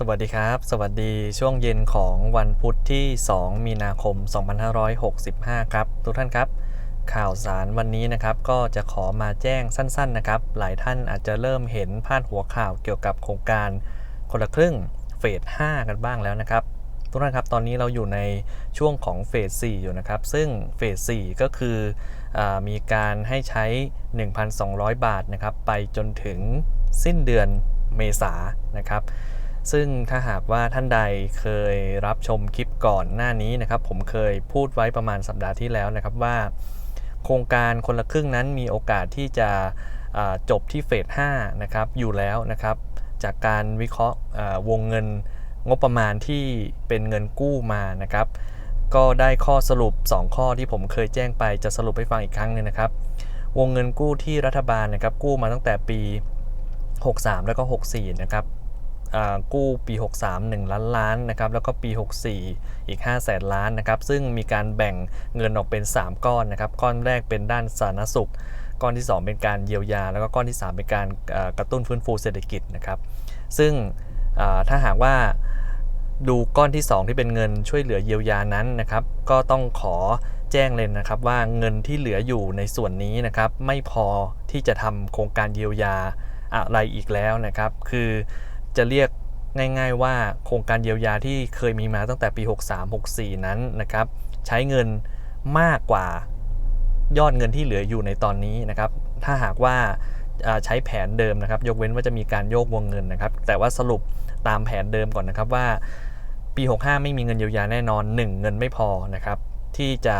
สวัสดีครับ สวัสดีช่วงเย็นของวันพุธที่ 2 มีนาคม 2565 ครับ ทุกท่านครับ ข่าวสารวันนี้นะครับก็จะขอมาแจ้งสั้นๆนะครับ หลายท่านอาจจะเริ่มเห็นพาดหัวข่าวเกี่ยวกับโครงการคนละครึ่งเฟส 5 กันบ้างแล้วนะครับ ทุกท่านครับตอนนี้เราอยู่ในช่วงของเฟส 4 อยู่นะครับ ซึ่งเฟส 4 ก็คืออมีการให้ใช้ 1,200 บาทนะครับไปจนถึงสิ้นเดือนเมษานะครับ ซึ่งถ้าหากว่าท่านใดเคยรับชมคลิปก่อนหน้านี้นะครับ ผมเคยพูดไว้ประมาณสัปดาห์ที่แล้วนะครับว่า โครงการคนละครึ่งนั้นมีโอกาสที่จะจบที่เฟส5นะครับอยู่แล้วนะครับ จากการวิเคราะห์วงเงินงบประมาณที่เป็นเงินกู้มานะครับ ก็ได้ข้อสรุป 2 ข้อที่ผมเคยแจ้งไปจะสรุปให้ฟังอีกครั้งหนึงนะครับ วงเงินกู้ที่รัฐบาลนะครับกู้มาตั้งแต่ปี 63 แล้วก็ 64 นะครับ กู้ปี 63 1 ล้านล้านนะครับแล้วก็ปี 64 อีก 5 แสนล้านนะครับซึ่งมีการแบ่งเงินออกเป็น 3 ก้อนนะครับก้อนแรกเป็นด้านสาธารณสุข ก้อนที่ 2 เป็นการเยียวยา แล้วก็ก้อนที่ 3 เป็นการกระตุ้นฟื้นฟูเศรษฐกิจนะครับซึ่งถ้าหากว่าดูก้อนที่ 2 ที่เป็นเงินช่วยเหลือเยียวยานั้นนะครับก็ต้องขอแจ้งเลยนะครับว่าเงินที่เหลืออยู่ในส่วนนี้นะครับไม่พอที่จะทำโครงการเยียวยาอะไรอีกแล้วนะครับ คือ จะเรียกง่าย ๆ ว่าโครงการเยียวยาที่เคยมีมาตั้งแต่ปี 63-64 นั้นนะครับใช้เงินมากกว่ายอดเงินที่เหลืออยู่ในตอนนี้นะครับ ถ้าหากว่าใช้แผนเดิมนะครับ ยกเว้นว่าจะมีการโยกวงเงินนะครับ แต่ว่าสรุปตามแผนเดิมก่อนนะครับว่าปี 65 ไม่มีเงินเยียวยาแน่นอน 1 เงินไม่พอนะครับที่จะ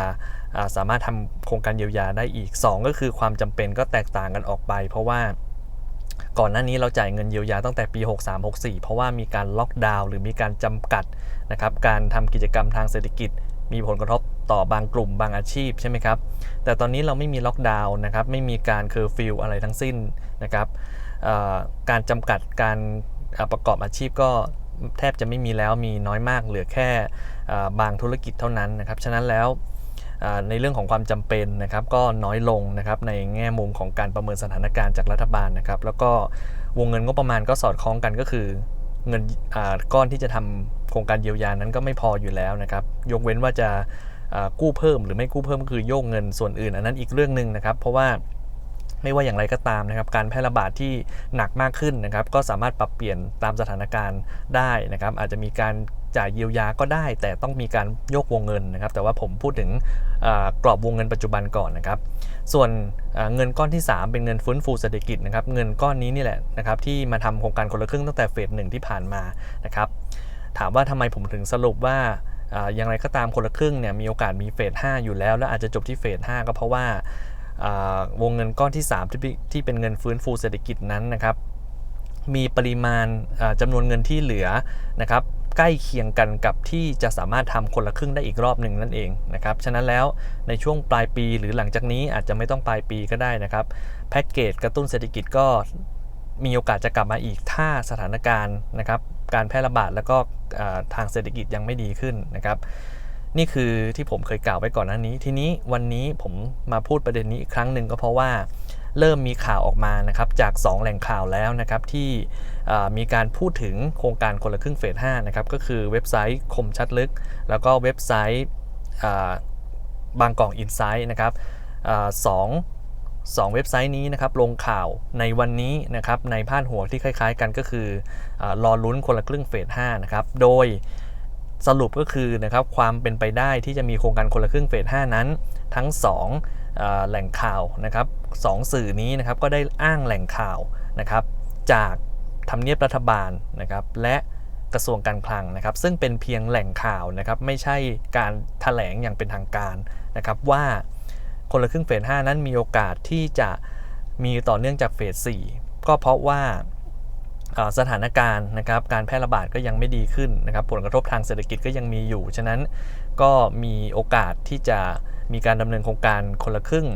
สามารถทำโครงการเยียวยาได้อีก 2 ก็คือความจำเป็นก็แตกต่างกันออกไป เพราะว่า ก่อนหน้านี้เราจ่ายเงินเยียวยาตั้งแต่ปี 63-64 เพราะว่ามีการล็อกดาวน์หรือมีการจำกัดนะครับการทำกิจกรรมทางเศรษฐกิจ มีผลกระทบต่อบางกลุ่มบางอาชีพใช่ไหมครับ แต่ตอนนี้เราไม่มีล็อกดาวน์นะครับไม่มีการเคอร์ฟิวอะไรทั้งสิ้นนะครับการจำกัดการประกอบอาชีพก็แทบจะไม่มีแล้วมีน้อยมากเหลือแค่บางธุรกิจเท่านั้นนะครับฉะนั้นแล้ว ในเรื่องของความจำเป็นนะครับก็น้อยลงนะครับในแง่มุมของการประเมินสถานการณ์จากรัฐบาลนะครับแล้วก็วงเงินงบประมาณก็สอดคล้องกันก็คือเงินก้อนที่จะทำโครงการเยียวยานั้นก็ไม่พออยู่แล้วนะครับยกเว้นว่าจะกู้เพิ่มหรือไม่กู้เพิ่มก็คือโยกเงินส่วนอื่น อันนั้นอีกเรื่องหนึ่งนะครับ เพราะว่าไม่ว่าอย่างไรก็ตามนะครับ การแพร่ระบาดที่หนักมากขึ้นนะครับ ก็สามารถปรับเปลี่ยนตามสถานการณ์ได้นะครับ อาจจะมีการ จ่ายเยียวยาก็ได้ แต่ต้องมีการโยกวงเงินนะครับ แต่ว่าผมพูดถึงกรอบวงเงินปัจจุบันก่อนนะครับ ส่วนเงินก้อนที่ 3 เป็นเงินฟื้นฟูเศรษฐกิจนะครับ เงินก้อนนี้นี่แหละนะครับที่มาทำโครงการคนละครึ่งตั้งแต่เฟสหนึ่งที่ผ่านมานะครับ ถามว่าทำไมผมถึงสรุปว่าอย่างไรก็ตามคนละครึ่งเนี่ยมีโอกาสมีเฟส5อยู่แล้ว และอาจจะจบที่เฟส5ก็เพราะว่าวงเงินก้อนที่3ที่ที่เป็นเงินฟื้นฟูเศรษฐกิจนั้นนะครับมีปริมาณอ่าจำนวนเงินที่เหลือนะครับ ใกล้เคียงกันกับที่จะสามารถทำคนละครึ่งได้อีกรอบหนึ่งนั่นเองนะครับ ฉะนั้นแล้วในช่วงปลายปีหรือหลังจากนี้อาจจะไม่ต้องปลายปีก็ได้นะครับ แพ็กเกจกระตุ้นเศรษฐกิจก็มีโอกาสจะกลับมาอีกถ้าสถานการณ์นะครับ การแพร่ระบาดแล้วก็ทางเศรษฐกิจยังไม่ดีขึ้นนะครับ นี่คือที่ผมเคยกล่าวไว้ก่อนหน้านี้ ทีนี้วันนี้ผมมาพูดประเด็นนี้อีกครั้งหนึ่งก็เพราะว่า เริ่มมีข่าวออกมานะครับจาก 2 แหล่งข่าวแล้วนะครับที่มีการพูดถึงโครงการคนละครึ่งเฟส5นะครับก็คือเว็บไซต์คมชัดลึก แล้วก็เว็บไซต์บางกอกอินไซต์นะครับอสองสองเว็บไซต์นี้นะครับลงข่าวในวันนี้นะครับในพาดหัวที่คล้ายๆ กันก็คืออรอลุ้นคนละครึ่งเฟส5นะครับโดยสรุปก็คือนะครับความเป็นไปได้ที่จะมีโครงการคนละครึ่งเฟส5นั้น ทั้ง2เอ่อ แหล่งข่าวนะครับสองสื่อนี้นะครับก็ได้อ้างแหล่งข่าวนะครับจากทำเนียบรัฐบาลนะครับและกระทรวงการคลังนะครับ ซึ่งเป็นเพียงแหล่งข่าวนะครับไม่ใช่การถแถลงอย่างเป็นทางการนะครับว่าคนละครึ่งเฟส5นั้นมีโอกาสที่จะมีต่อเนื่องจากเฟส4ก็เพราะว่าอ่าสถานการณ์นะครับการแพร่ระบาดก็ยังไม่ดีขึ้นนะครับผลกระทบทางเศรษฐกิจก็ยังมีอยู่ ฉะนั้นก็มีโอกาสที่จะ มีการดำเนินโครงการคนละครึ่ง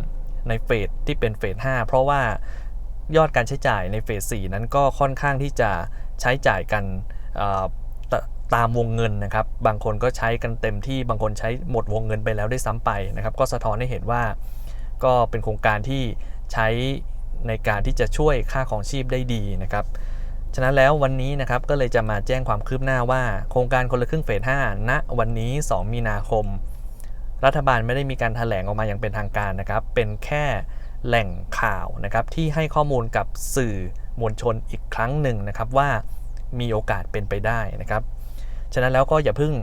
ในเฟสที่เป็นเฟส5เพราะว่ายอดการใช้จ่ายในเฟส4นั้นก็ค่อนข้างที่จะใช้จ่ายกันตตามวงเงินนะครับ บางคนก็ใช้กันเต็มที่บางคนใช้หมดวงเงินไปแล้วได้ซ้ำไปนะครับ ก็สะท้อนให้เห็นว่าก็เป็นโครงการที่ใช้ในการที่จะช่วยค่าของชีพได้ดีนะครับ ฉะนั้นแล้ววันนี้นะครับก็เลยจะมาแจ้งความคืบหน้าว่า โครงการคนละครึ่งเฟส5ณวันนี้ 2 มีนาคม รัฐบาลไม่ได้มีการถแถลงออกมาอย่างเป็นทางการนะครับ เป็นแค่แหล่งข่าวนะครับที่ให้ข้อมูลกับสื่อมวลชนอีกครั้งหนึ่งนะครับว่ามีโอกาสเป็นไปได้นะครับ ฉะนั้นแล้วก็อย่าเพิ่ง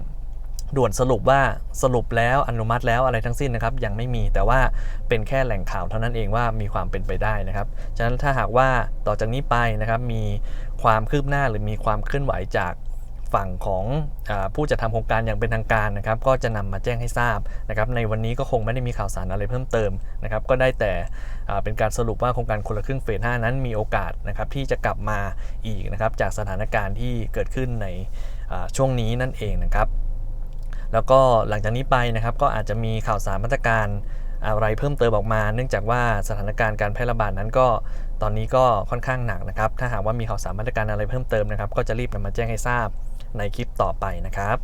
ด่วนสรุปว่าสรุปแล้วอนุมัติแล้วอะไรทั้งสิ้นนะครับ ยังไม่มีแต่ว่าเป็นแค่แหล่งข่าวเท่านั้นเองว่ามีความเป็นไปได้นะครับ ฉะนั้นถ้าหากว่าต่อจากนี้ไปนะครับมีความคืบหน้าหรือมีความเคลื่อนไหวจาก ฝั่งของอผู้จัดทำโครงการอย่างเป็นทางการนะครับก็จะนำมาแจ้งให้ทราบนะครับในวันนี้ก็คงไม่ได้มีข่าวสารอะไรเพิ่มเติมนะครับก็ได้แต่เป็นการสรุปว่าโครงการคนละครึ่งเฟส 5 นั้นมีโอกาสนะครับที่จะกลับมาอีกนะครับจากสถานการณ์ที่เกิดขึ้นในช่วงนี้นั่นเองนะครับแล้วก็หลังจากนี้ไปนะครับก็อาจจะมีข่าวสารมาตรการอะไรเพิ่มเติมออกมา เนื่องจากว่าสถานการณ์การแพร่ระบาดนั้นก็ตอนนี้ก็ค่อนข้างหนักนะครับ ถ้าหากว่ามีข่าวสารมาตรการอะไรเพิ่มเติมนะครับ ก็จะรีบนำมาแจ้งให้ทราบ ในคลิปต่อไปนะครับ